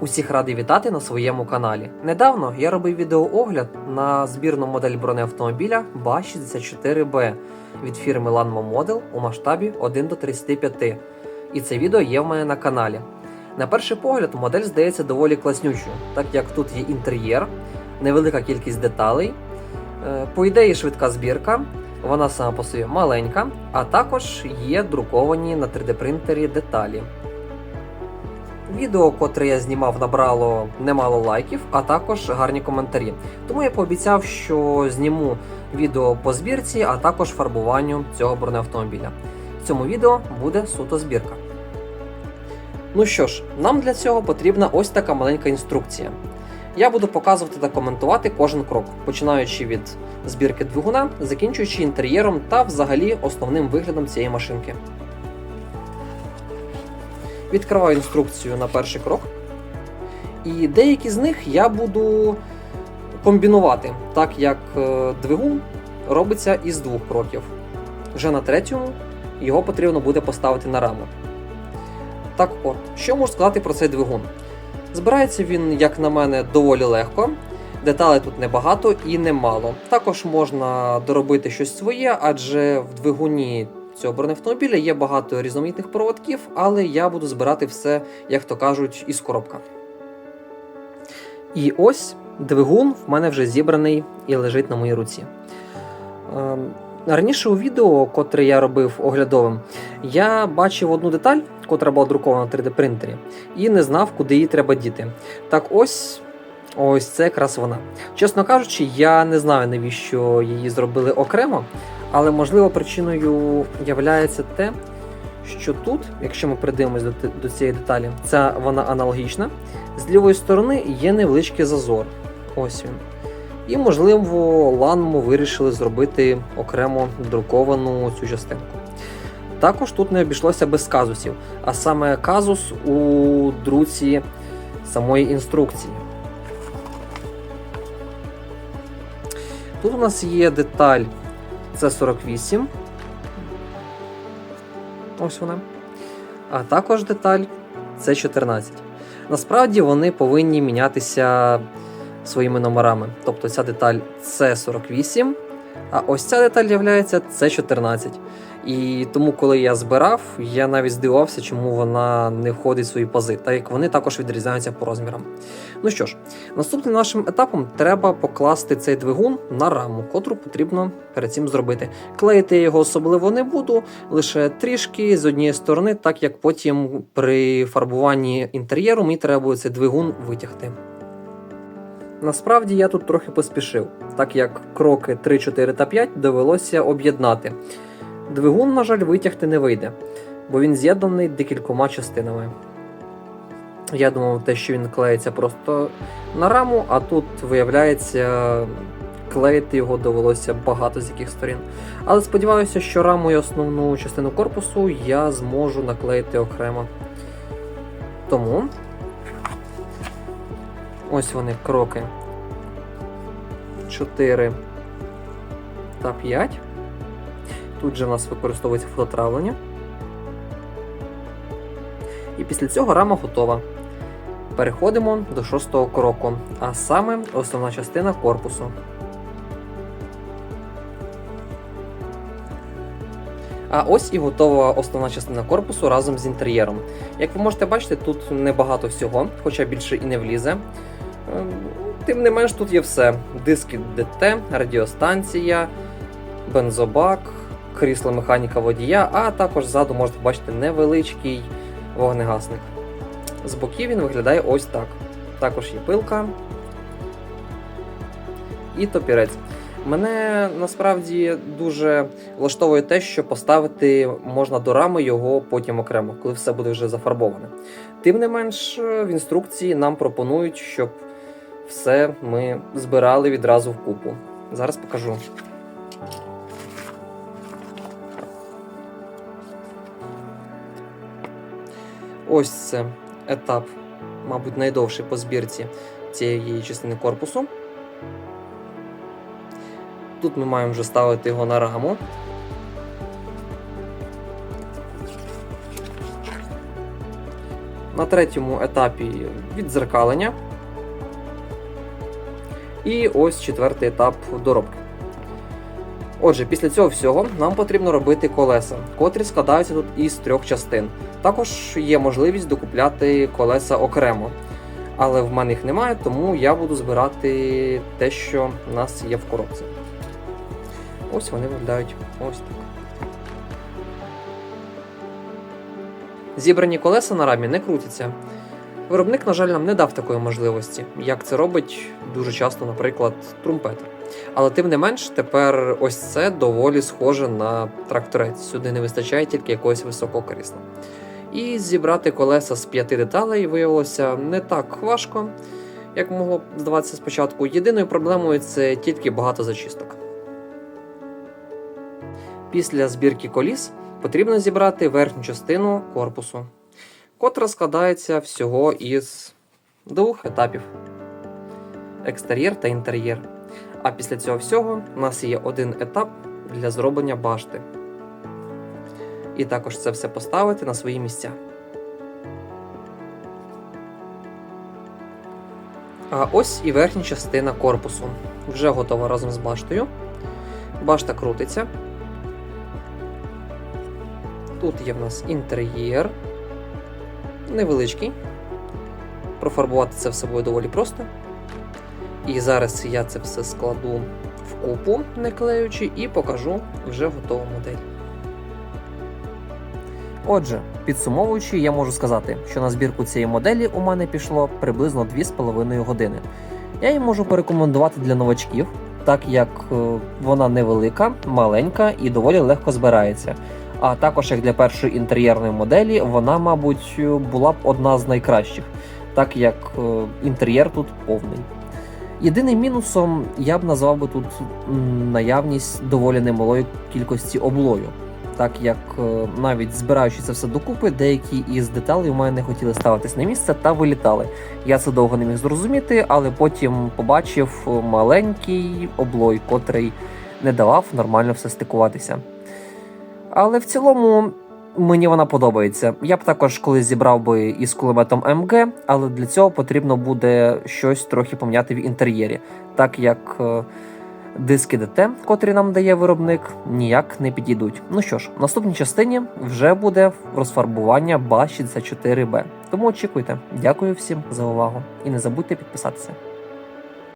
Усіх радий вітати на своєму каналі. Недавно я робив відеоогляд на збірну модель бронеавтомобіля BA64B від фірми Lanmo Model у масштабі 1 до 35. І це відео є в мене на каналі. На перший погляд, модель здається доволі класнючою, так як тут є інтер'єр, невелика кількість деталей, е, по ідеї швидка збірка, вона сама по собі маленька, а також є друковані на 3D принтері деталі. Відео, котре я знімав, набрало немало лайків, а також гарні коментарі. Тому я пообіцяв, що зніму відео по збірці, а також фарбуванню цього бронеавтомобіля. В цьому відео буде суто збірка. Ну що ж, нам для цього потрібна ось така маленька інструкція. Я буду показувати та коментувати кожен крок, починаючи від збірки двигуна, закінчуючи інтер'єром та взагалі основним виглядом цієї машинки. Відкриваю інструкцію на перший крок. І деякі з них я буду комбінувати, так як е, двигун робиться із двох кроків. Вже на третьому його потрібно буде поставити на раму. Так от, що можу сказати про цей двигун? Збирається він, як на мене, доволі легко. Деталей тут небагато і немало. Також можна доробити щось своє, адже в двигуні цього бронеавтомобіля є багато різноманітних проводків, але я буду збирати все, як то кажуть, із коробка. І ось двигун в мене вже зібраний і лежить на моїй руці. Ем, Раніше у відео, котре я робив оглядовим, я бачив одну деталь, котра була друкована на 3D принтері, і не знав, куди її треба діти. Так ось. Ось це якраз вона. Чесно кажучи, я не знаю, навіщо її зробили окремо, але можливо причиною являється те, що тут, якщо ми придивимось до, до цієї деталі, ця вона аналогічна. З лівої сторони є невеличкий зазор. Ось він. І, можливо, Ланмо вирішили зробити окремо друковану цю частинку. Також тут не обійшлося без казусів, а саме казус у друці самої інструкції. Тут у нас є деталь C48. Ось вона. А також деталь це 14. Насправді вони повинні мінятися своїми номерами. Тобто ця деталь це 48, а ось ця деталь є C14. І тому, коли я збирав, я навіть здивувався, чому вона не входить в свої пази, так як вони також відрізняються по розмірам. Ну що ж, наступним нашим етапом треба покласти цей двигун на раму, котру потрібно перед цим зробити. Клеїти я його особливо не буду, лише трішки з однієї сторони, так як потім при фарбуванні інтер'єру мені треба буде цей двигун витягти. Насправді я тут трохи поспішив, так як кроки 3, 4 та 5 довелося об'єднати. Двигун, на жаль, витягти не вийде, бо він з'єднаний декількома частинами. Я думав, те, що він клеїться просто на раму, а тут виявляється, клеїти його довелося багато з яких сторін. Але сподіваюся, що раму і основну частину корпусу я зможу наклеїти окремо. Тому ось вони кроки 4 та 5. Тут же в нас використовується фототравлення. І після цього рама готова. Переходимо до шостого кроку, а саме основна частина корпусу. А ось і готова основна частина корпусу разом з інтер'єром. Як ви можете бачити, тут небагато всього, хоча більше і не влізе. Ем, Тим не менш, тут є все: диски ДТ, радіостанція, бензобак, крісло механіка водія, а також ззаду можете бачити невеличкий вогнегасник. З боків він виглядає ось так. Також є пилка і топірець. Мене насправді дуже влаштовує те, що поставити можна до рами його потім окремо, коли все буде вже зафарбоване. Тим не менш, в інструкції нам пропонують, щоб все ми збирали відразу в купу. Зараз покажу. Ось це етап, мабуть, найдовший по збірці цієї частини корпусу. Тут ми маємо вже ставити його на раму. На третьому етапі віддзеркалення. І ось четвертий етап доробки. Отже, після цього всього нам потрібно робити колеса, котрі складаються тут із трьох частин. Також є можливість докупляти колеса окремо. Але в мене їх немає, тому я буду збирати те, що в нас є в коробці. Ось вони виглядають ось так. Зібрані колеса на рамі не крутяться. Виробник, на жаль, нам не дав такої можливості, як це робить дуже часто, наприклад, трумпетер. Але тим не менш, тепер ось це доволі схоже на тракторець. Сюди не вистачає тільки якогось висококорисного. І зібрати колеса з п'яти деталей виявилося не так важко, як могло здаватися спочатку. Єдиною проблемою це тільки багато зачисток. Після збірки коліс потрібно зібрати верхню частину корпусу, котра складається всього із двох етапів: екстер'єр та інтер'єр. А після цього всього у нас є один етап для зроблення башти. І також це все поставити на свої місця. А ось і верхня частина корпусу. Вже готова разом з баштою. Башта крутиться. Тут є в нас інтер'єр. Невеличкий. Профарбувати це все буде доволі просто. І зараз я це все складу в купу, не клеючи, і покажу вже готову модель. Отже, підсумовуючи, я можу сказати, що на збірку цієї моделі у мене пішло приблизно 2,5 години. Я її можу порекомендувати для новачків, так як е, вона невелика, маленька і доволі легко збирається. А також як для першої інтер'єрної моделі, вона, мабуть, була б одна з найкращих, так як е, інтер'єр тут повний. Єдиним мінусом я б назвав би тут наявність доволі немалої кількості облою, так як е, навіть збираючи це все докупи, деякі із деталей у мене не хотіли ставитись на місце та вилітали. Я це довго не міг зрозуміти, але потім побачив маленький облой, котрий не давав нормально все стикуватися. Але в цілому мені вона подобається. Я б також колись зібрав би із кулеметом МГ, але для цього потрібно буде щось трохи поміняти в інтер'єрі, так як е, диски ДТ, котрі нам дає виробник, ніяк не підійдуть. Ну що ж, в наступній частині вже буде розфарбування БА-64Б. Тому очікуйте. Дякую всім за увагу і не забудьте підписатися.